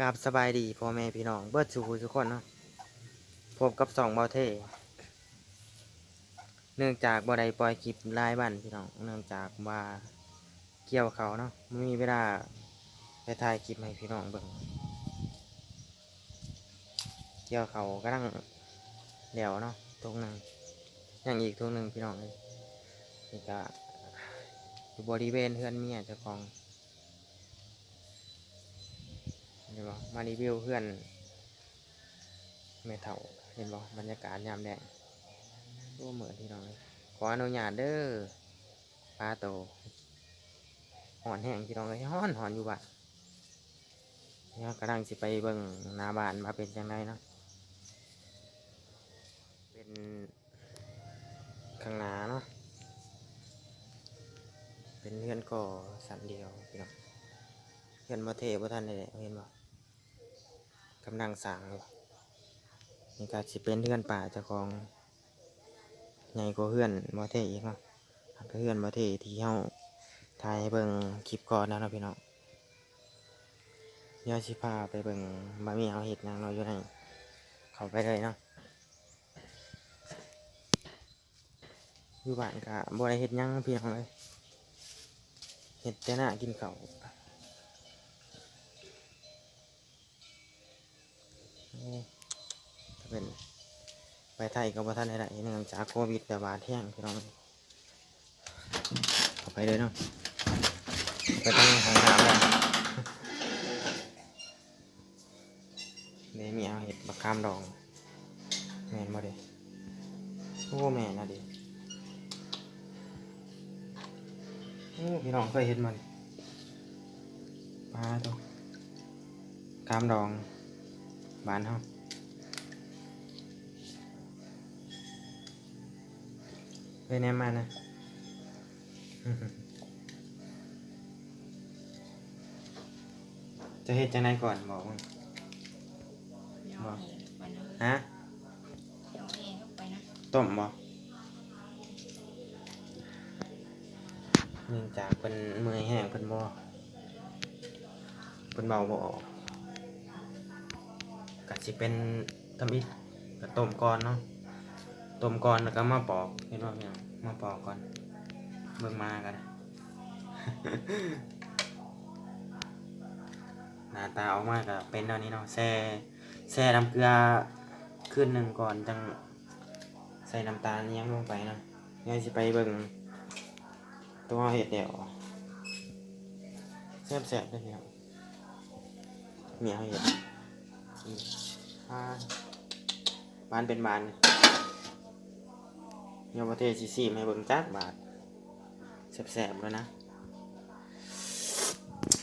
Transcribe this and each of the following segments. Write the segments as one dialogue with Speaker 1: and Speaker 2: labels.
Speaker 1: กราบสบายดีพ่อแม่พี่น้องเบิดสู่หูทุกคนเนาะพบกับสองเบาเทเนื่องจากบ่ได้ปล่อยคลิปรายบันพี่น้องเนื่องจากว่าเกี่ยวเขาเนาะไม่มีเวลาไปถ่ายคลิปให้พี่น้องเบิ่งเกี่ยวเขากำลังเดี่ยวเนาะทุกหนึ่งยังอีกทุกหนึ่งพี่น้องเลยนี่ก็อยู่บริเวณเพื่อนเมียเจ้าของ เห็นบ่มารีวิวเพื่อนแม่เฒ่าเห็นบ่บรรยากาศยามแดงโอ้เหมือนที่น้องเลยขออนุญาตเด้อปลาโตหอนแห้งที่น้องเลยฮ้อนหอนอยู่บ้านเนี่ยกำลังสิไปเบิ่งนาบานมาเป็นจังไดเนาะเป็นข้างหน้าเนาะเป็นเพื่อนก่อสันเดียวพี่น้องเห็นมาเทบ่ท่านเลยเห็นบ่ กำลังสร้างอยู่นี่ก็สิเป็นเพื่อนป่าเจ้าของใหญ่กว่าเพื่อนมาเทอีกเนาะเพื่อนมาเทที่เฮาถ่ายเบิ่งคลิปก่อนนะเนาะพี่น้องเดี๋ยวสิพาไปเบิ่งบะหมี่เอาเห็ดหยังเราอยู่ในเข้าไปเลยเนาะอยู่บ้านก็บ่ได้เฮ็ดยังเพียงเลยเฮ็ดแต่หน้ากินเข้า เป็นไปไทยก็บ่ทันได้ได้เนื่องจากโควิดระบาดแห้งพี่น้องเอาไปเลยเนาะไปตั้งห้องน้ำเลยเดี๋ยมีเอาเห็ดบักคามดองแม่นบ่เด้โอ้แม่นนะด้โอ้พี่น้องเคยเห็นมันปลาตัวคามดองบานเฮา ไปแนมมานะจะเฮ็ดจังไดก่อนบอกมึง
Speaker 2: เดี๋ยวเอาเองไปนะ
Speaker 1: ฮะต้มบ่เนื่องจากเป็นมือแห้งเป็นบ่เป็นเบาบ่ออกก็สิเป็นทำอิฐก็ต้มก่อนเนาะ ต้มก่อนแล้วก็มาปอกเห็นบ่พี่น้องมาปอกก่อนเบิ่งมากันหน้าตาออกมาก็เป็นแนวนี้เนาะแช่แช่น้ำเกลือคืนหนึ่งก่อนจังใส่น้ำตาลอิหยังลงไปนะง่ายสิไปเบิ่งตัวเห็ดเดี่ยวแซ่บๆเลยพี่ครับเมียเห็ดอ่าบานเป็นบาน เยาวประเทศซีซีให้เบิ่งจักบาทแซ่บๆแล้วนะ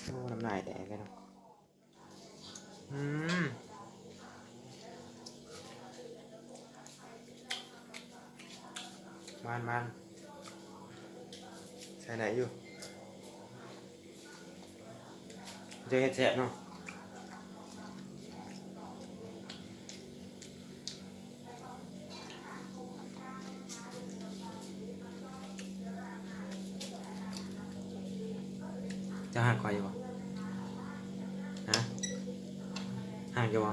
Speaker 1: โอ้น้ำลายแตกเลยเนาะอืมบานบานใส่ไหนอยู่เจอเห็ดแสบเนาะ จะห่างคอยอยู่บ่ฮะห่างอยู่บ่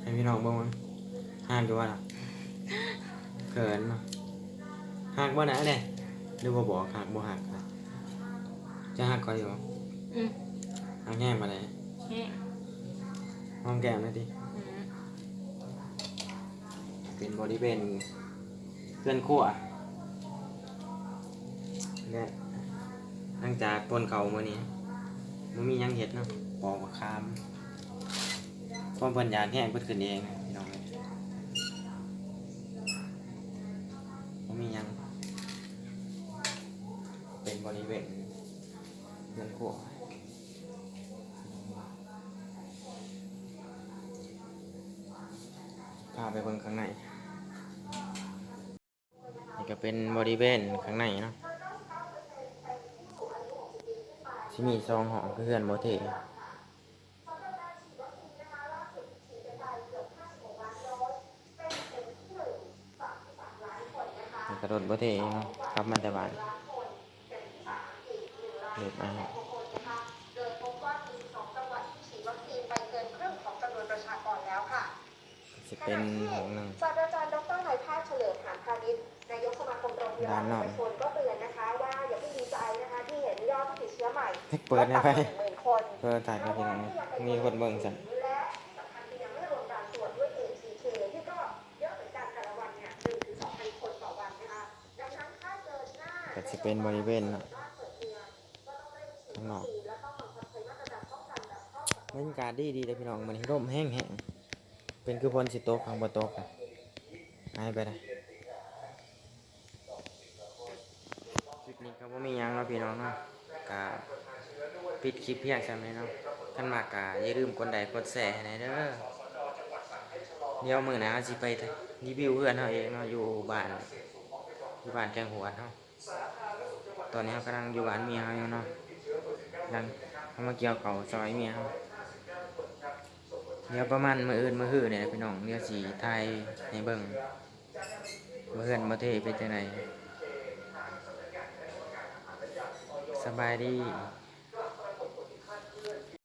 Speaker 1: ให้พี่น้องเบ้างมั้งห่างอยู่บ่ล่ะเขินเนาะหักบ่นะเนี่ยหรือว่าบอกหักบ่หักนะจะหักก่อนอยู่บ่
Speaker 2: อืม
Speaker 1: หักแง่มาเลย
Speaker 2: แห้ง
Speaker 1: ห้องแก้มเลยดิ
Speaker 2: อืม
Speaker 1: เป็นบริเวณเพื่อนขั้วเนี่ย หลังจากปนเขามื่อนี้มันมียังเห็ดเนาะปอกมะขามความเพิ่นยาแห้งเพิ่นขึ้นเองนะพี่น้องเลยมันมียัง เป็นบริเวณเพื่อนขั้วพาไปเบิ่งข้างในนี่ก็เป็นบริเวณข้างในเนาะ สิมีซองของเพื่อนโมเทกระโดดโมเทเนาครับมาแต่บ้านเด็ดมาจะเป็นหงนึ่ง
Speaker 3: ศาสตราจารย์ดรนายแพทย์เฉลิมหานพาณิชย์นายกสมาคมโรงพยาบาลไทยชานก็เตือนนะคะว่า ผู้ติดเชื้อใหม่
Speaker 1: ให้เปิดได้ไหม
Speaker 3: ลต่ำกว่าหนึ่งหมื่นคน
Speaker 1: เปิดถ่ายไปพี่น้องมีคนเบิ่งสั่น
Speaker 3: และสำคัญคือยังไม่รวมการตรวจด้วย ATK ที่ก็เยอะเหมือนกันแต่ละวันเนี่ยหนึ่งถึงสองพันคนต่อวันนะคะดังนั้นถ้าเกิดหน้า
Speaker 1: ก็สิเป็นบริเวณเนาะ
Speaker 3: บ้านเปิดเมืองก็ต้องเร่งฉีด
Speaker 1: ข้างนอก
Speaker 3: วัคซีนและต้องบังคับใช้มาตรการป้องกันแบบเข้ากับบ
Speaker 1: รรยากาศดีดีเลยพี่น้องมันร่มแห้งแห้งเป็นคือพลสิโตกทางบนโตกอะหายไปเลยคลิปนี้ก็บ่มีหยังเนาะพี่น้องเนาะ กะปิดคลิปเพียงใช่ไหมเนาะกันมากกะอย่าลืมกดไลค์กดแชร์ให้หน่อยเด้อเดี๋ยวมื้อหน้าสิไปรีวิวเพื่อนเฮาเองเนาะอยู่บ้านอยู่บ้านแกงหัวเนาะตอนนี้เรากำลังอยู่บ้านเมียเฮาอยู่เนาะกำลังเอามาเกี่ยวเขาซอยเมียเฮาเดี๋ยวประมาณมืออื่นมือหื้อเนี่ยพี่น้องเดี๋ยวสีไทยในเบิ่งมือเฮือนมาเทเป็นจังได สบายดี